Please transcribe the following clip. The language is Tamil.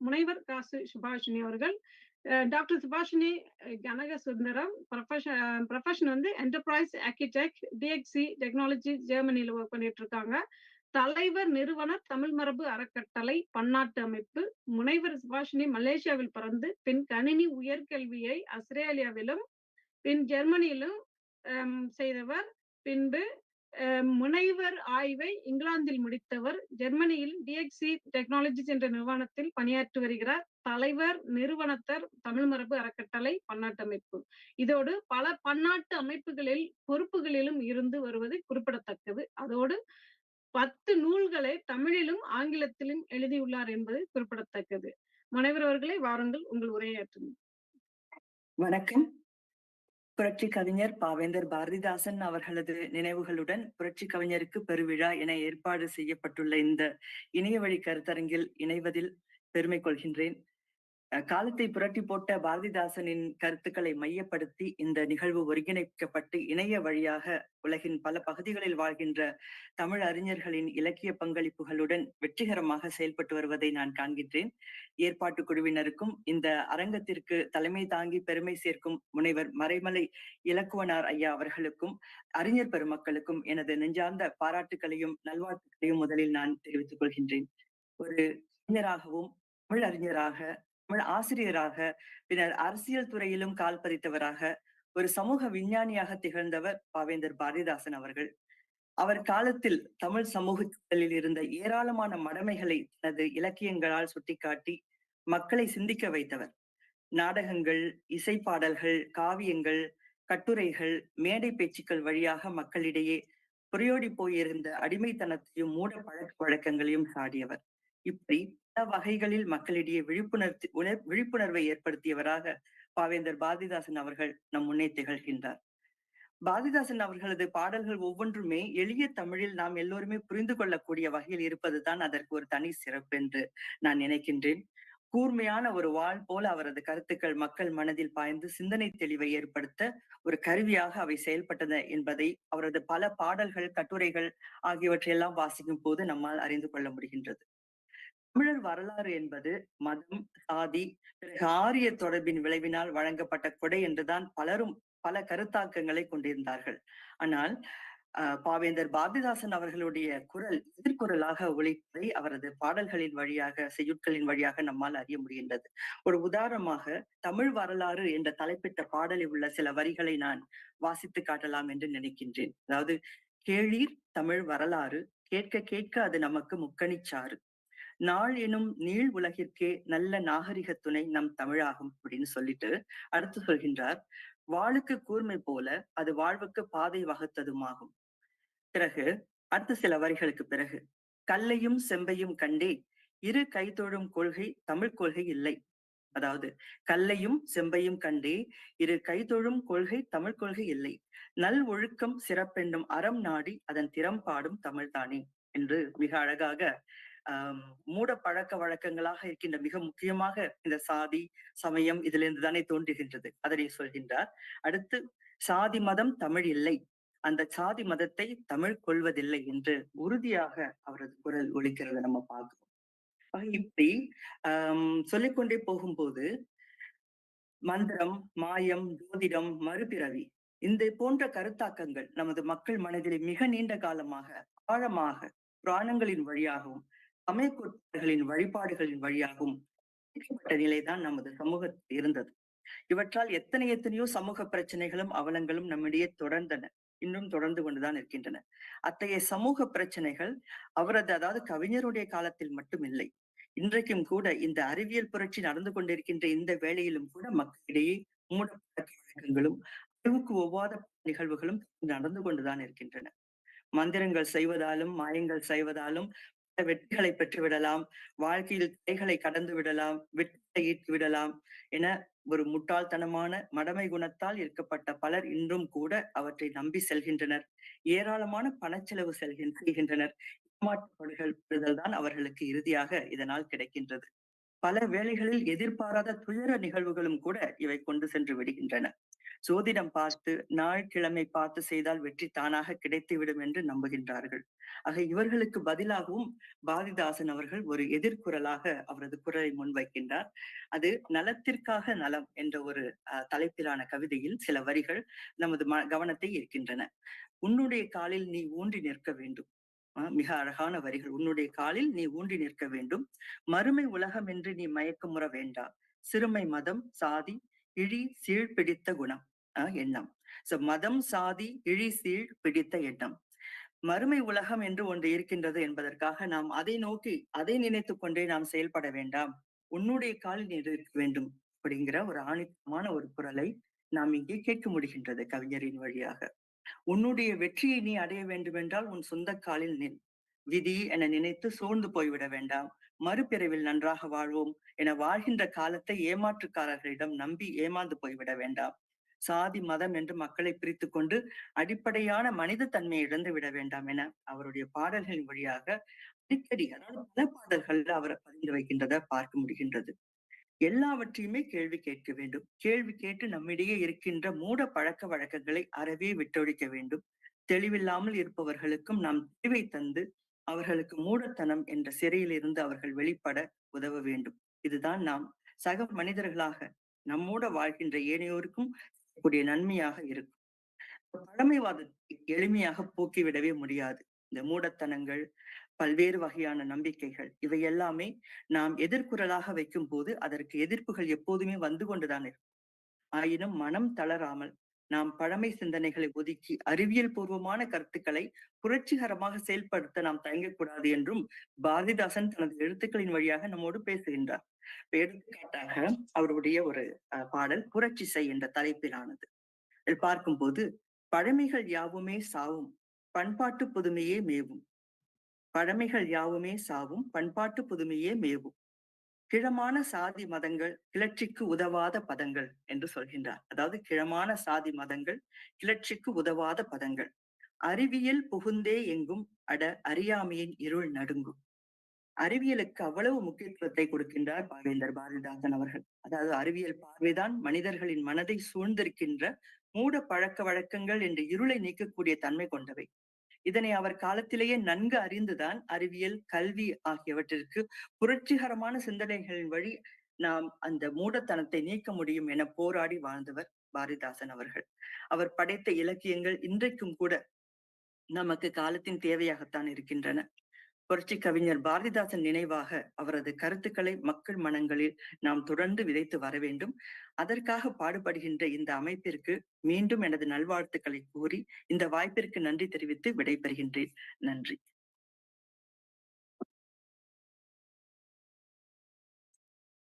முனைவர் காசு சுபாஷினி அவர்கள் doctor Subashini Kanaga Sundaram profession profession வந்து என்டர்பிரைஸ் ஆர்கிடெக்ட் டிஎக்சி டெக்னாலஜி ஜெர்மனியில ஒர்க் பண்ணிட்டு இருக்காங்க தலைவர் நிறுவனர் தமிழ் மரபு அறக்கட்டளை பன்னாட்டு அமைப்பு. முனைவர் சுபாஷினி மலேசியாவில் பிறந்து பின் கணினி உயர்கல்வியை ஆஸ்திரேலியாவிலும் பின் ஜெர்மனியிலும் செய்தவர். பின்பு முனைவர் ஆய்வை இங்கிலாந்தில் முடித்தவர். ஜெர்மனியில் டிஎக்சி டெக்னாலஜிஸ் என்ற நிறுவனத்தில் பணியாற்றி வருகிறார். தலைவர் நிறுவனத்தர் தமிழ் மரபு அறக்கட்டளை பன்னாட்டு அமைப்பு இதோடு பல பன்னாட்டு அமைப்புகளில் பொறுப்புகளிலும் இருந்து வருவது குறிப்பிடத்தக்கது. அதோடு பத்து நூல்களை தமிழிலும் ஆங்கிலத்திலும் எழுதியுள்ளார் என்பது குறிப்பிடத்தக்கது. முனைவர் அவர்களை வாருங்கள். உங்கள் உரையாற்றுங்கள் வணக்கம். புரட்சி கவிஞர் பாவேந்தர் பாரதிதாசன் அவர்களது நினைவுகளுடன் புரட்சி கவிஞருக்கு பெருவிழா என ஏற்பாடு செய்யப்பட்டுள்ள இந்த இணைய வழி கருத்தரங்கில் இணைவதில் பெருமை கொள்கின்றேன். காலத்தை புரட்டி போட்ட பாரதிதாசனின் கருத்துக்களை மையப்படுத்தி இந்த நிகழ்வு ஒருங்கிணைக்கப்பட்டு இணைய வழியாக உலகின் பல பகுதிகளில் வாழ்கின்ற தமிழ் அறிஞர்களின் இலக்கிய பங்களிப்புகளுடன் வெற்றிகரமாக செயல்பட்டு வருவதை நான் காண்கின்றேன். ஏற்பாட்டு குழுவினருக்கும் இந்த அரங்கத்திற்கு தலைமை தாங்கி பெருமை சேர்க்கும் முனைவர் மறைமலை இலக்குவனார் ஐயா அவர்களுக்கும் அறிஞர் பெருமக்களுக்கும் எனது நெஞ்சார்ந்த பாராட்டுக்களையும் நல்வாழ்த்துக்களையும் முதலில் நான் தெரிவித்துக் கொள்கின்றேன். ஒரு அறிஞராகவும் தமிழ் அறிஞராக தமிழ் ஆசிரியராக பின்னர் அரசியல் துறையிலும் கால் பதித்தவராக ஒரு சமூக விஞ்ஞானியாக திகழ்ந்தவர் பாவேந்தர் பாரதிதாசன் அவர்கள். அவர் காலத்தில் தமிழ் சமூகத்தில் இருந்த ஏராளமான மடமைகளை தனது இலக்கியங்களால் சுட்டிக்காட்டி மக்களை சிந்திக்க வைத்தவர். நாடகங்கள் இசைப்பாடல்கள் காவியங்கள் கட்டுரைகள் மேடை பேச்சுக்கள் வழியாக மக்களிடையே புரையோடி போயிருந்த அடிமைத்தனத்தையும் மூட பழக்க வழக்கங்களையும் சாடியவர். இப்படி வகைகளில் மக்களிடையே விழிப்புணர்ச்சி உணர் விழிப்புணர்வை ஏற்படுத்தியவராக பாவேந்தர் பாரதிதாசன் அவர்கள் நம் முன்னே திகழ்கின்றார். பாரதிதாசன் அவர்களது பாடல்கள் ஒவ்வொன்றுமே எளிய தமிழில் நாம் எல்லோருமே புரிந்து கொள்ளக்கூடிய வகையில் இருப்பதுதான் அதற்கு ஒரு தனி சிறப்பு என்று நான் நினைக்கின்றேன். கூர்மையான ஒரு வாள் போல அவரது கருத்துக்கள் மக்கள் மனதில் பாய்ந்து சிந்தனை தெளிவை ஏற்படுத்த ஒரு கருவியாக அவை செயல்பட்டன என்பதை அவரது பல பாடல்கள் கட்டுரைகள் ஆகியவற்றையெல்லாம் வாசிக்கும் போது நம்மால் அறிந்து கொள்ள முடிகின்றது. தமிழர் வரலாறு என்பது மதம் சாதி பிறகு ஆரிய தொடர்பின் விளைவினால் வழங்கப்பட்ட கொடை என்றுதான் பலரும் பல கருத்தாக்கங்களை கொண்டிருந்தார்கள். ஆனால் ஆஹ் பாவேந்தர் பாரதிதாசன் அவர்களுடைய குரல் எதிர்குரலாக ஒழிப்பதை அவரது பாடல்களின் வழியாக செய்யுட்களின் வழியாக நம்மால் அறிய முடிகின்றது. ஒரு உதாரணமாக தமிழ் வரலாறு என்ற தலைப்பிட்ட பாடலில் உள்ள சில வரிகளை நான் வாசித்து காட்டலாம் என்று நினைக்கின்றேன். அதாவது கேளீர் தமிழ் வரலாறு கேட்க கேட்க அது நமக்கு முக்கணிச்சாறு. நாள் எனும் நீள் உலகிற்கே நல்ல நாகரிக துணை நம் தமிழாகும் அப்படின்னு சொல்லிட்டு அடுத்து சொல்கின்றார். வாளுக்கு கூர்மை போல அது வாழ்வுக்கு பாதை வகுத்ததுமாகும். பிறகு அடுத்த சில வரிகளுக்கு பிறகு கல்லையும் செம்பையும் கண்டே இரு கைதொழும் கொள்கை தமிழ் கொள்கை இல்லை. அதாவது கல்லையும் செம்பையும் கண்டே இரு கைதொழும் கொள்கை தமிழ் கொள்கை இல்லை. நல் ஒழுக்கம் சிறப்பென்னும் அறம் நாடி அதன் திறம்பாடும் தமிழ்தானே என்று மிக அழகாக மூட பழக்க வழக்கங்களாக இருக்கின்ற மிக முக்கியமாக இந்த சாதி சமயம் இதிலிருந்து தானே தோன்றுகின்றது அதனை சொல்கின்றார். அடுத்து சாதி மதம் தமிழ் இல்லை. அந்த சாதி மதத்தை தமிழ் கொள்வதில்லை என்று உறுதியாக அவரது குரல் ஒழிக்கிறத நம்ம பார்க்கிறோம். இப்படி ஆஹ் சொல்லிக்கொண்டே போகும்போது மந்திரம் மாயம் ஜோதிடம் மறுபிறவி இந்த போன்ற கருத்தாக்கங்கள் நமது மக்கள் மனதிலே மிக நீண்ட காலமாக ஆழமாக புராணங்களின் வழியாகவும் சமய கோட்பாடுகளின் வழிபாடுகளின் வழியாகவும் நிலைதான் நமது சமூகத்தில் இருந்தது. இவற்றால் எத்தனை எத்தனையோ சமூக பிரச்சனைகளும் அவலங்களும் நம்மிடையே தொடர்ந்தன. இன்னும் தொடர்ந்து கொண்டுதான் இருக்கின்றன. அத்தகைய சமூக பிரச்சனைகள் அவரது அதாவது கவிஞருடைய காலத்தில் மட்டும் இல்லை இன்றைக்கும் கூட இந்த அறிவியல் புரட்சி நடந்து கொண்டிருக்கின்ற இந்த வேளையிலும் கூட மக்களிடையே மூட வழக்கங்களும் அறிவுக்கு ஒவ்வாத நிகழ்வுகளும் நடந்து கொண்டுதான் இருக்கின்றன. மந்திரங்கள் செய்வதாலும் மாயங்கள் செய்வதாலும் வெற்றிகளை பெற்று விடலாம் வாழ்க்கையில் தடைகளை கடந்து விடலாம். வெற்றியை ஈட்டு விடலாம் என ஒரு முட்டாள்தனமான மடமை குணத்தால் இருக்கப்பட்ட பலர் இன்றும் கூட அவற்றை நம்பி செல்கின்றனர். ஏராளமான பணச்செலவு செல்கின் செய்கின்றனர். ஏமாற்றப்படுதல் தான் அவர்களுக்கு இறுதியாக இதனால் கிடைக்கின்றது. பல வேளைகளில் எதிர்பாராத துயர நிகழ்வுகளும் கூட இவை கொண்டு சென்று விடுகின்றன. சோதிடம் பார்த்து நாள் கிழமை பார்த்து செய்தால் வெற்றி தானாக கிடைத்துவிடும் என்று நம்புகின்றார்கள். ஆக இவர்களுக்கு பதிலாகவும் பாரதிதாசன் அவர்கள் ஒரு எதிர்குரலாக அவரது குரலை முன்வைக்கின்றார். அது நலத்திற்காக நலம் என்ற ஒரு தலைப்பிலான கவிதையில் சில வரிகள் நமது கவனத்தை ஈர்க்கின்றன. உன்னுடைய காலில் நீ ஊன்றி நிற்க வேண்டும். மிக அழகான வரிகள். உன்னுடைய காலில் நீ ஊன்றி நிற்க வேண்டும். மறுமை உலகம் என்று நீ மயக்கமுற வேண்டா. சிறுமை மதம் சாதி இழி சீழ் பிடித்த குணம் எண்ணம். சோ மதம் சாதி இழி சீழ் பிடித்த எண்ணம். மறுமை உலகம் என்று ஒன்று இருக்கின்றது என்பதற்காக நாம் அதை நோக்கி அதை நினைத்துக் கொண்டே நாம் செயல்பட வேண்டாம். உன்னுடைய காலில் இருக்க வேண்டும் அப்படிங்கிற ஒரு ஆணித்தமான ஒரு குரலை நாம் இங்கே கேட்க முடிகின்றது கவிஞரின் வழியாக. உன்னுடைய வெற்றியை நீ அடைய வேண்டுமென்றால் உன் சொந்த காலில் நில். விதி என நினைத்து சோர்ந்து போய்விட வேண்டாம். மறுபிறவில் நன்றாக வாழ்வோம் என வாழ்கின்ற காலத்தை ஏமாற்றுக்காரர்களிடம் நம்பி ஏமாந்து போய்விட வேண்டாம். சாதி மதம் என்று மக்களை பிரித்து கொண்டு அடிப்படையான மனித தன்மையை இழந்து விட வேண்டாம் என அவருடைய பாடல்களின் வழியாக அடிக்கடி அதாவது பல பாடல்கள் அவரை பதிந்து வைக்கின்றதை பார்க்க முடிகின்றது. எல்லாவற்றையுமே கேள்வி கேட்க வேண்டும். கேள்வி கேட்டு நம்மிடையே இருக்கின்ற மூட பழக்க வழக்கங்களை அறவே விட்டொழிக்க வேண்டும். தெளிவில்லாமல் இருப்பவர்களுக்கும் நாம் தெளிவை தந்து அவர்களுக்கு மூடத்தனம் என்ற சிறையிலிருந்து அவர்கள் வெளிப்பட உதவ வேண்டும். இதுதான் நாம் சக மனிதர்களாக நம்மோட வாழ்கின்ற ஏனையோருக்கும் கூடிய நன்மையாக இருக்கும். பழமைவாதத்தை எளிமையாக போக்கிவிடவே முடியாது. இந்த மூடத்தனங்கள் பல்வேறு வகையான நம்பிக்கைகள் இவை எல்லாமே நாம் எதிர்குரலாக வைக்கும் போது அதற்கு எதிர்ப்புகள் எப்போதுமே வந்து கொண்டுதான் இருக்கும். ஆயினும் மனம் தளராமல் நாம் பழமை சிந்தனைகளை ஒதுக்கி அறிவியல் பூர்வமான கருத்துக்களை புரட்சிகரமாக செயல்படுத்த நாம் தயங்கக்கூடாது என்றும் பாரதிதாசன் தனது எழுத்துக்களின் வழியாக நம்மோடு பேசுகின்றார். எடுத்துக்காட்டாக அவருடைய ஒரு அஹ், பாடல் புரட்சி செய் என்ற தலைப்பிலானது. பார்க்கும் பார்க்கும்போது பழமைகள் யாவுமே சாவும் பண்பாட்டு புதுமையே மேவும். பழமைகள் யாவுமே சாவும் பண்பாட்டு புதுமையே மேவும். கிழமான சாதி மதங்கள் கிளர்ச்சிக்கு உதவாத பதங்கள் என்று சொல்கின்றார். அதாவது கிழமான சாதி மதங்கள் கிளர்ச்சிக்கு உதவாத பதங்கள். அறிவியல் புகுந்தே எங்கும் அட அறியாமையின் இருள் நடுங்கும். அறிவியலுக்கு அவ்வளவு முக்கியத்துவத்தை கொடுக்கின்றார் பாவேந்தர் பாரதிதாசன் அவர்கள். அதாவது அறிவியல் பார்வைதான் மனிதர்களின் மனதை சூழ்ந்திருக்கின்ற மூட பழக்க வழக்கங்கள் என்ற இருளை நீக்கக்கூடிய தன்மை கொண்டவை. இதனை அவர் காலத்திலேயே நன்கு அறிந்துதான் அறிவியல் கல்வி ஆகியவற்றிற்கு புரட்சிகரமான சிந்தனைகளின் வழி நாம் அந்த மூடத்தனத்தை நீக்க முடியும் என போராடி வாழ்ந்தவர் பாரதிதாசன் அவர்கள். அவர் படைத்த இலக்கியங்கள் இன்றைக்கும் கூட நமக்கு காலத்தின் தேவையாகத்தான் இருக்கின்றன. புரட்சி கவிஞர் பாரதிதாசன் நினைவாக அவரது கருத்துக்களை மக்கள் மனங்களில் நாம் தொடர்ந்து விதைத்து வர வேண்டும். அதற்காக பாடுபடுகின்ற இந்த அமைப்பிற்கு மீண்டும் எனது நல்வாழ்த்துக்களை கூறி இந்த வாய்ப்பிற்கு நன்றி தெரிவித்து விடைபெறுகின்றேன். நன்றி.